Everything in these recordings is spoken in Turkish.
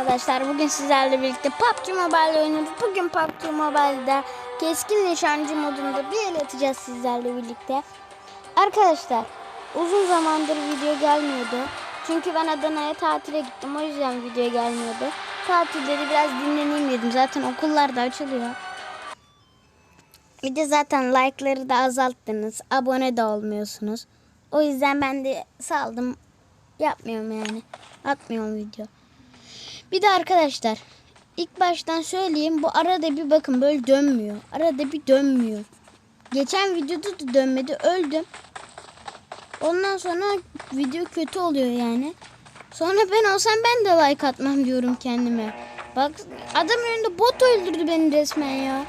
arkadaşlar. Bugün sizlerle birlikte PUBG Mobile oynuyoruz. Bugün PUBG Mobile'da keskin nişancı modunda bir el atacağız sizlerle birlikte. Arkadaşlar uzun zamandır video gelmiyordu. Çünkü ben Adana'ya tatile gittim. O yüzden video gelmiyordu. Tatilde de biraz dinleneyim dedim. Zaten okullar da açılıyor. Bir de zaten like'ları da azalttınız. Abone de olmuyorsunuz. O yüzden ben de saldım. Yapmıyorum yani. Atmıyorum video. Bir de arkadaşlar ilk baştan söyleyeyim bu arada bir bakın böyle dönmüyor. Arada bir dönmüyor. Geçen videoda da dönmedi öldüm. Ondan sonra video kötü oluyor yani. Sonra ben olsam ben de like atmam diyorum kendime. Bak adam önünde bot öldürdü beni resmen ya.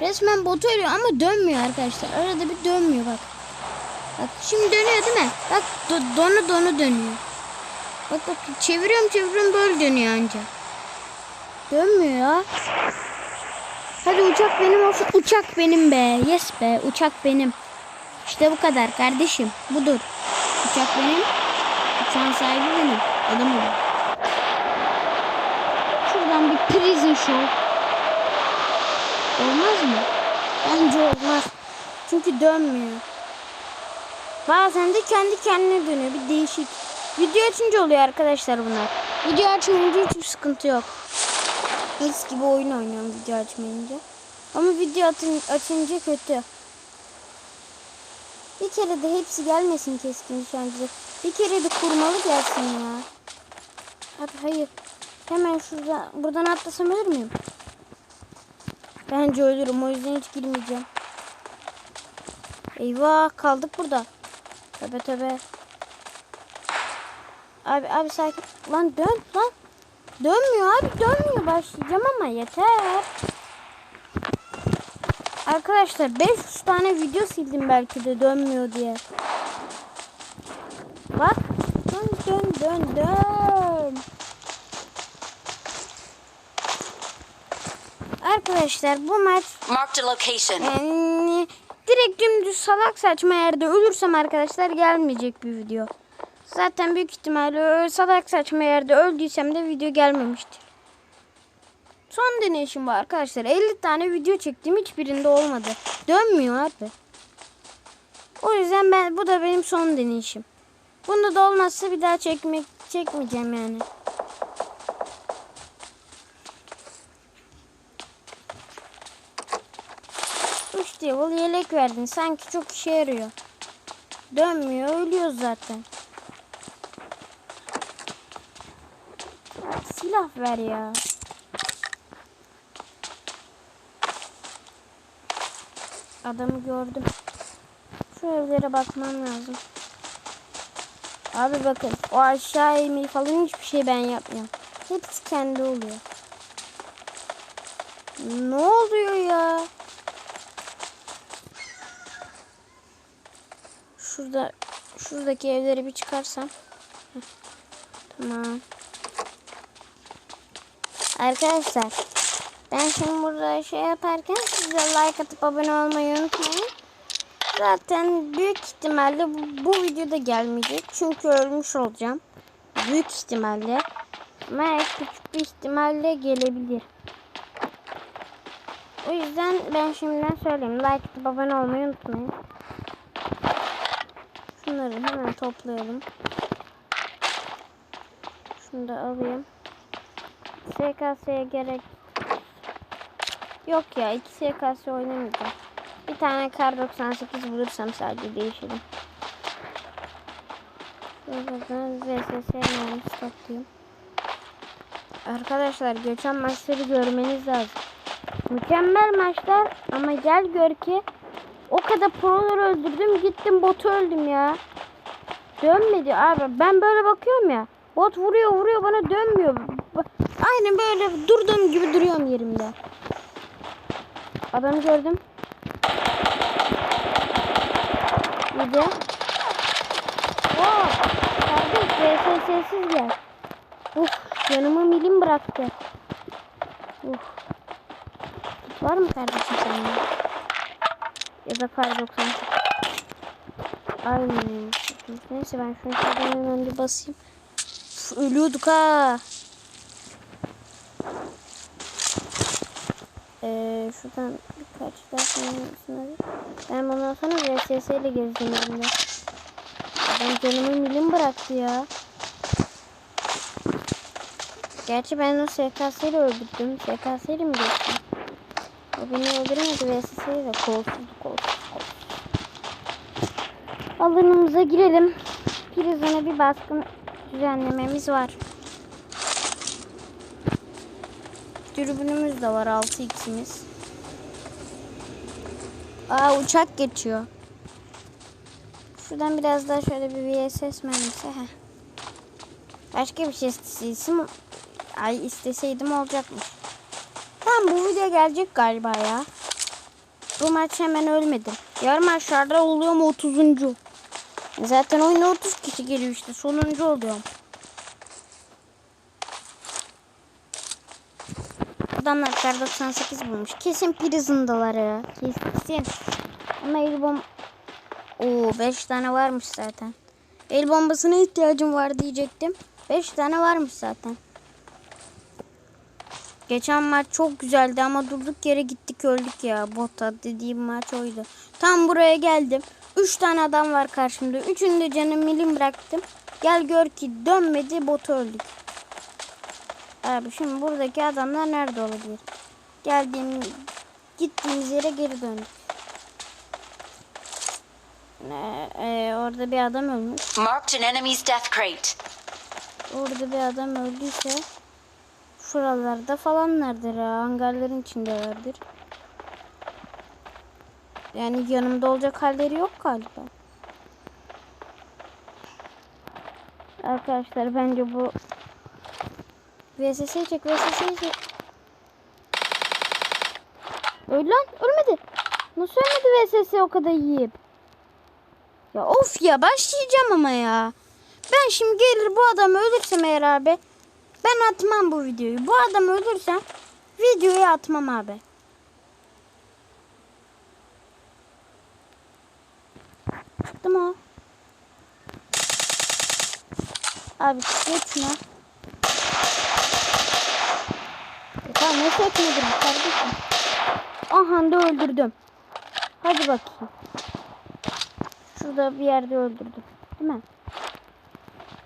Resmen bot ölüyor ama dönmüyor arkadaşlar. Arada bir dönmüyor bak. Bak şimdi dönüyor değil mi? Bak do- donu donu dönüyor. Bak bak çeviriyorum çeviriyorum böyle dönüyor anca. Dönmüyor. Hadi uçak benim olsun. Uçak benim be. Yes be uçak benim. İşte bu kadar kardeşim. Budur. Uçak benim. Uçağın sahibi benim. Adamım. Şuradan bir prison show. Olmaz mı? Bence olmaz. Çünkü dönmüyor. Bazen de kendi kendine dönüyor. Bir değişik. Video açınca oluyor arkadaşlar bunlar. Video açmayınca hiçbir sıkıntı yok. Mis gibi oyun oynuyorum video açmayınca. Ama video atın, açınca kötü. Bir kere de hepsi gelmesin keskin nişancı. Bir kere de kurmalı gelsin ya. Abi hayır. Hemen şurada buradan atlasam ölür müyüm? Bence ölürüm o yüzden hiç girmeyeceğim. Eyvah kaldık burada. Tövbe tövbe. Abi abi sakin. Lan dön lan. Dönmüyor abi dönmüyor. Başlayacağım ama yeter. Arkadaşlar 500 tane video sildim belki de dönmüyor diye. Bak. Dön dön dön dön. Arkadaşlar bu maç Marked a location. yani direkt dümdüz salak saçma yerde ölürsem arkadaşlar gelmeyecek bir video. Zaten büyük ihtimalle salak saçma yerde öldüysem de video gelmemiştir. Son deneyişim bu arkadaşlar. 50 tane video çektim hiçbirinde olmadı. Dönmüyor abi. O yüzden ben bu da benim son deneyişim. Bunda da olmazsa bir daha çekmek çekmeyeceğim yani. Üç level yelek verdin. Sanki çok işe yarıyor. Dönmüyor. Ölüyoruz zaten. Silah ver ya. Adamı gördüm. Şu evlere bakmam lazım. Abi bakın o aşağı inmeyi falan hiçbir şey ben yapmıyorum. Hepsi kendi oluyor. Ne oluyor ya? Şurada şuradaki evleri bir çıkarsam. Tamam. Arkadaşlar ben şimdi burada şey yaparken siz de like atıp abone olmayı unutmayın. Zaten büyük ihtimalle bu, bu videoda gelmeyecek. Çünkü ölmüş olacağım. Büyük ihtimalle. Ama küçük bir ihtimalle gelebilir. O yüzden ben şimdiden söyleyeyim. Like atıp abone olmayı unutmayın. Şunları hemen toplayalım. Şunu da alayım. SKS'ye gerek yok ya. iki SKS oynamayacağım. Bir tane kar 98 bulursam sadece değişirim. Buradan VSS mühendisi toplayayım. Arkadaşlar geçen maçları görmeniz lazım. Mükemmel maçlar ama gel gör ki o kadar proları öldürdüm gittim botu öldüm ya. Dönmedi abi. Ben böyle bakıyorum ya. Bot vuruyor vuruyor bana dönmüyor. Aynen böyle durduğum gibi duruyorum yerimde. Adamı gördüm. De. Oo, kardeş VSS'siz gel. Uf, canımı milim bıraktı. Uf. Var mı kardeşim senin? Ya da kar 98. Aynen. Neyse ben şunu şuradan hemen bir basayım. Uf, ölüyorduk ha. Ee, şuradan birkaç sonra Ben bundan sonra VSS ile gezeceğim elimde. Ben canımı milim bıraktı ya. Gerçi ben o SKS ile öldürdüm. SKS ile mi geçtim? O beni öldüremedi VSS ile kolsuz kolsuz kolsuz. Alanımıza girelim. Prizona bir baskın düzenlememiz var. Dürbünümüz de var 6x'imiz. Aa uçak geçiyor. Şuradan biraz daha şöyle bir VSS mermisi. Heh. Başka bir şey isteseydim, ay isteseydim olacakmış. Tamam bu video gelecek galiba ya. Bu maç hemen ölmedim. Yarım aşağıda oluyorum 30. Zaten oyuna 30 kişi geliyor işte. Sonuncu oluyorum. Adamlar kar 98 bulmuş. Kesin Prison'daları. Kesin. Ama el bom... Oo 5 tane varmış zaten. El bombasına ihtiyacım var diyecektim. 5 tane varmış zaten. Geçen maç çok güzeldi ama durduk yere gittik öldük ya. Bota dediğim maç oydu. Tam buraya geldim. 3 tane adam var karşımda. Üçünü de canım milim bıraktım. Gel gör ki dönmedi bota öldük. Abi şimdi buradaki adamlar nerede olabilir? Geldiğim gittiğimiz yere geri döndük. Ne, e, orada bir adam ölmüş. Marked an enemy's death crate. Orada bir adam öldüyse şuralarda falanlardır ha. Hangarların içindelerdir. Yani yanımda olacak halleri yok galiba. Arkadaşlar bence bu VSS'yi çek VSS'yi çek. Öl lan ölmedi. Nasıl ölmedi VSS o kadar yiyip? Ya of ya başlayacağım ama ya. Ben şimdi gelir bu adam ölürsem eğer abi. Ben atmam bu videoyu. Bu adam ölürsem videoyu atmam abi. Mı o? Abi geç tamam nasıl etmedim kardeşim? Aha da öldürdüm. Hadi bakayım. Şurada bir yerde öldürdüm. Değil mi?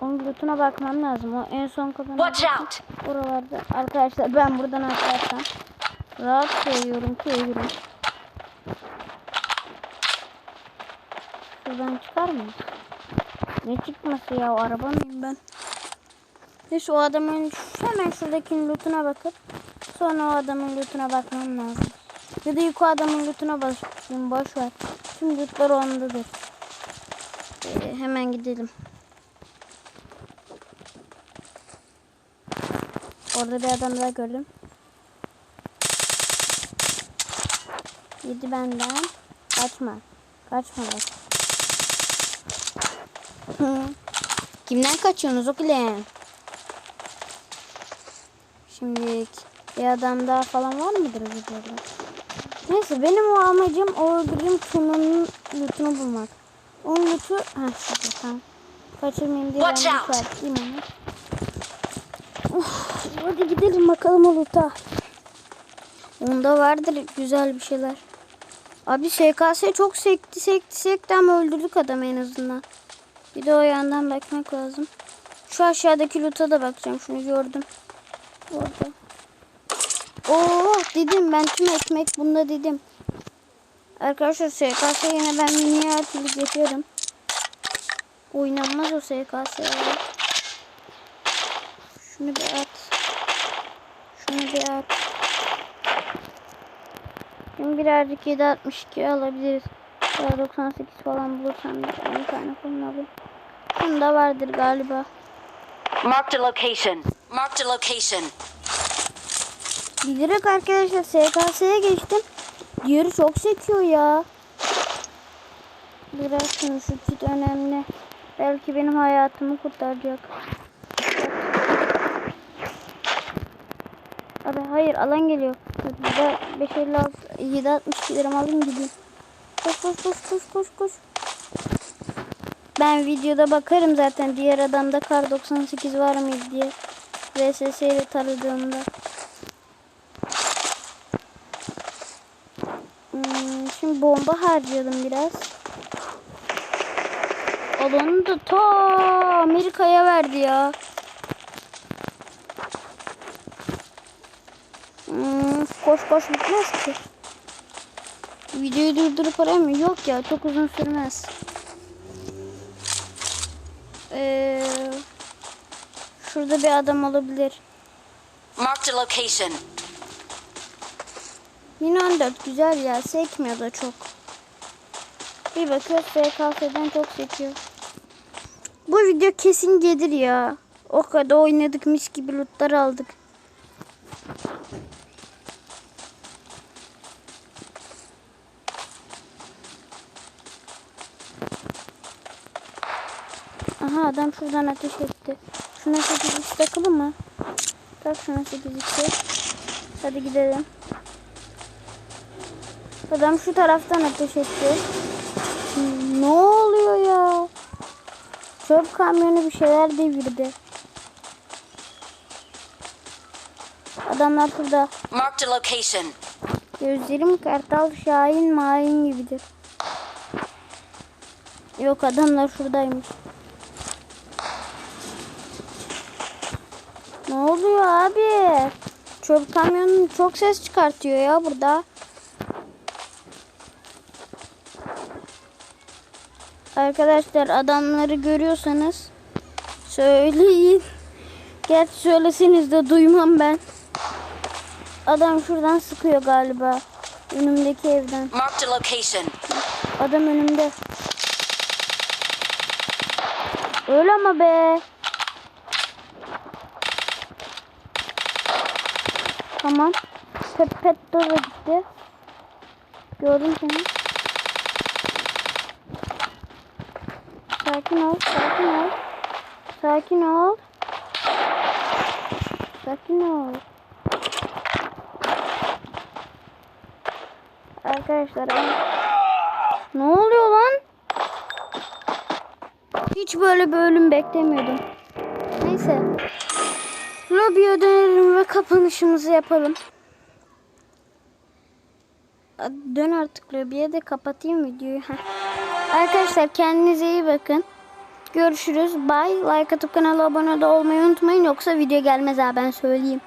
Onun lootuna bakmam lazım. O en son kapanan! Buralarda. Arkadaşlar ben buradan atlarsam rahat sayıyorum ki ölürüm. Şuradan çıkar mı? Ne çıkması ya? Araba mıyım ben? Neyse o adamın hemen şuradaki lootuna bakıp sonra o adamın lootuna bakmam lazım. Ya da yukarı adamın lootuna bakayım. Boş ver. Tüm lootlar ondadır. Ee, hemen gidelim. Orada bir adam daha gördüm. Yedi benden. Kaçma. Kaçma bak. Kimden kaçıyorsunuz oğlum? Şimdi bir adam daha falan var mıdır burada? Neyse benim o amacım o öldürdüğüm turnanın lootunu bulmak. Onun lootu... Ha şurada tamam. Kaçırmayayım diye ben loot verdim onu. Of, hadi gidelim bakalım o loot'a. Onda vardır güzel bir şeyler. Abi SKS çok sekti sekti sekti ama öldürdük adamı en azından. Bir de o yandan bakmak lazım. Şu aşağıdaki loot'a da bakacağım. Şunu gördüm. Orada. Oo dedim ben tüm ekmek bunda dedim. Arkadaşlar SKS yine ben mini türlü geçiyorum. Oynanmaz o SKS. Şunu bir at. Şunu bir at. Şimdi birazcık 762 alabiliriz. Ya 98 falan bulursam da 10 tane falan alayım. Bunda vardır galiba. Marked a location. Marked a location. Bilerek arkadaşlar SKS'ye geçtim. Diğeri çok sekiyor ya. Bırakın şu kit önemli. Belki benim hayatımı kurtaracak. Abi hayır alan geliyor. Burada 556 762 liram alayım gideyim. Koş koş koş koş koş koş. Ben videoda bakarım zaten diğer adamda kar 98 var mıydı diye. VSS ile taradığımda. Bomba harcadım biraz. Alanı da ta Amerika'ya verdi ya. Hmm, koş koş bitmez ki. Videoyu durdurup arayayım mı? Yok ya çok uzun sürmez. Ee, şurada bir adam olabilir. Marked a location. Mini 14 güzel ya. Sekmiyor da çok. Bir bakıyoruz SKS'den çok sekiyor. Bu video kesin gelir ya. O kadar oynadık mis gibi lootlar aldık. Aha adam şuradan ateş etti. Şuna 8 x takılı mı? Tak şuna 8 x. Hadi gidelim. Adam şu taraftan ateş etti. Ne oluyor ya? Çöp kamyonu bir şeyler devirdi. Adamlar burada. Marked a location. Gözlerim kartal, şahin, mahin gibidir. Yok adamlar şuradaymış. Ne oluyor abi? Çöp kamyonu çok ses çıkartıyor ya burada. Arkadaşlar adamları görüyorsanız söyleyin. Gerçi söyleseniz de duymam ben. Adam şuradan sıkıyor galiba. Önümdeki evden. Marked a location. Adam önümde. Öyle ama be. Tamam. Pepetto gitti. Gördüm seni. Sakin ol, sakin ol. Sakin ol. Sakin ol. Arkadaşlar ne oluyor lan? Hiç böyle bir ölüm beklemiyordum. Neyse. Lobiye dönelim ve kapanışımızı yapalım. Dön artık lobiye de kapatayım videoyu. Arkadaşlar kendinize iyi bakın. Görüşürüz. Bye. Like atıp kanala abone de olmayı unutmayın. Yoksa video gelmez ha ben söyleyeyim.